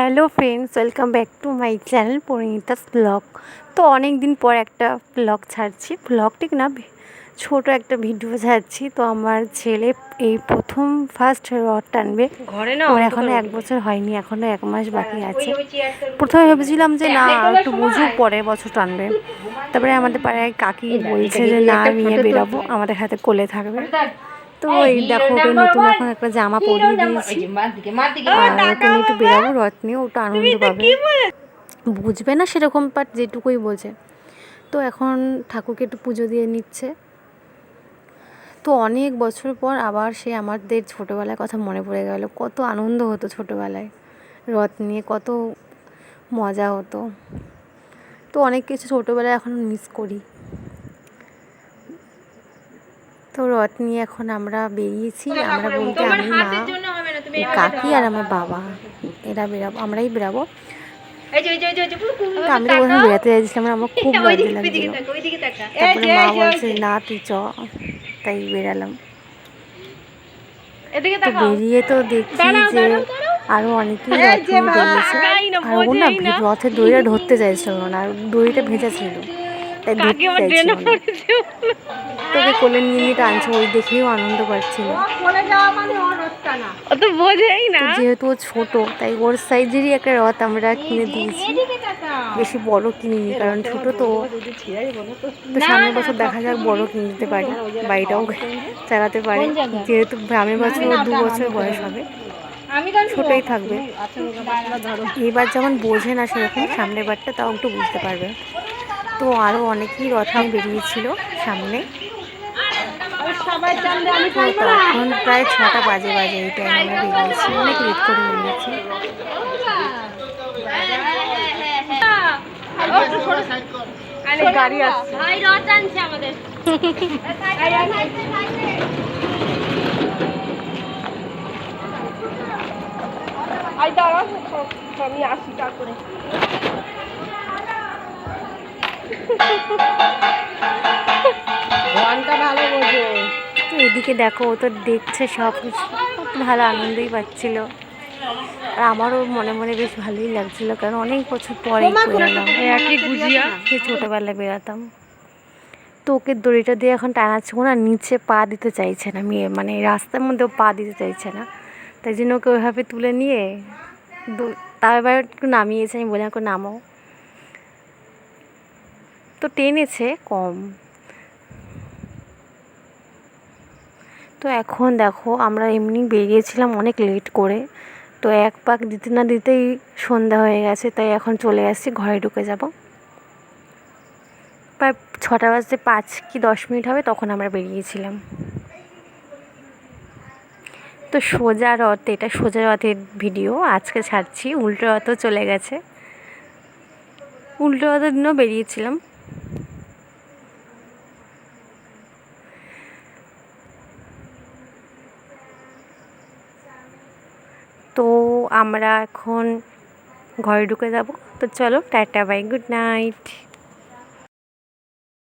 Hello friends welcome back to my channel Parinita's vlog. তো অনেক দিন পর একটা ব্লগ ছাড়ছি। ব্লগ ঠিক না ছোট একটা ভিডিও ছাড়ছি। তো আমার ছেলে এই প্রথম ফার্স্ট রড টানবে। ঘরে না ওর এখনও এক বছর হয়নি এখনও এক মাস বাকি আছে। প্রথমে ভেবেছিলাম যে না একটু বুঝুক পরে বছর টানবে। তারপরে আমাদের পাড়ায় কাকি বলছে যে না নিয়ে বেরোবো আমাদের হাতে কোলে থাকবে। তো এই দেখো ওকে নতুন এখন একটা জামা পরিয়ে দিয়েছি। আর ওকে একটু বেরাবো রথ নিয়ে ওটা আনন্দ পাবে। বুঝবে না সেরকম বাট যেটুকুই বোঝে তো এখন ঠাকুরকে একটু পুজো দিয়ে নিচ্ছে। তো অনেক বছর পর আবার সে আমাদের ছোটোবেলার কথা মনে পড়ে গেল। কত আনন্দ হতো ছোটোবেলায়। রথ নিয়ে কত মজা হতো। তো অনেক কিছু ছোটোবেলায় এখন মিস করি। তো রথ নিয়ে এখন আমরা বেরিয়েছি। আমরা বলতে আমি মা কাকি আর আমার বাবা এরা বেরাবো আমরাই বেরাবো। আমি তো ওখানে বেড়াতে যাচ্ছিলাম আমার খুব লজ্জা লাগছিল। তারপরে মা বলছে না তুই চ। তাই বেরালাম। তো বেরিয়ে তো দেখছি যে আরও অনেকেই রথ নিয়ে বেরিয়েছে। আর ও না। রথের দড়িটা ধরতে চাইছিল না আর দড়িটা ভেজা ছিল। তোকে কোলে নিয়ে নিয়ে টানছে ওই দেখেও আনন্দ পাচ্ছিল অত বোঝেই না। যেহেতু ও ছোট তাই ওর সাইজেরই একটা রথ আমরা কিনে দিয়েছি। বেশি বড় কিনিনি কারণ ছোট তো। তো। সামনের বছর দেখা যাক বড় কিনে দিতে পারি বাড়িটাও চালাতে পারি। যেহেতু গ্রামের বছর ওর দু বছর বয়স হবে। ছোটই থাকবে। এবার যেমন বোঝে না সেরকম সামনের বারটা তাও একটু বুঝতে পারবে। তো আরও অনেকেই রথ নিয়ে বেরিয়েছিল সামনে। তো তখন প্রায় ছটা বাজে বাজে এই টাইমে আমরা বেরিয়েছি অনেক লেট করে বেরিয়েছি। গাড়ি আসছে। আমাদের। আই আমি আসি তারপরে। গানটা ভালো বোঝে। তো এদিকে দেখো ও তো দেখছে সব কিছু। ভালো আনন্দই পাচ্ছিল। আর আমারও মনে মনে বেশ ভালোই লাগছিল কারণ অনেক বছর পরে ছোটোবেলায় বেরাতাম তো ওকে দড়িটা দিয়ে এখন টানাচ্ছে ও না নিচে পা দিতে চাইছে না মেয়ে মানে রাস্তার মধ্যেও পা দিতে চাইছে না। তাই জন্য ওকে ওইভাবে তুলে নিয়ে এবার একটু নামিয়েছে আমি বললাম ওকে নামাও। তো টেনেছে কম। তো এখন দেখো, আমরা এমনি বেরিয়েছিলাম অনেক লেট করে। তো এক পাক দিতে না দিতেই সন্ধ্যা হয়ে গেছে, তাই এখন চলে আসছি, ঘরে ঢুকে যাব। প্রায় ছটা বাজতে পাঁচ কি দশ মিনিট হবে, তখন আমরা বেরিয়েছিলাম। তো সোজা রথ, এটা সোজা রথের ভিডিও আজকে ছাড়ছি, উল্টো রথও চলে গেছে। উল্টো রথের দিনও বেরিয়েছিলাম তো আমরা এখন ঘরে ঢুকে যাব। তো চলো টাটা বাই গুড নাইট।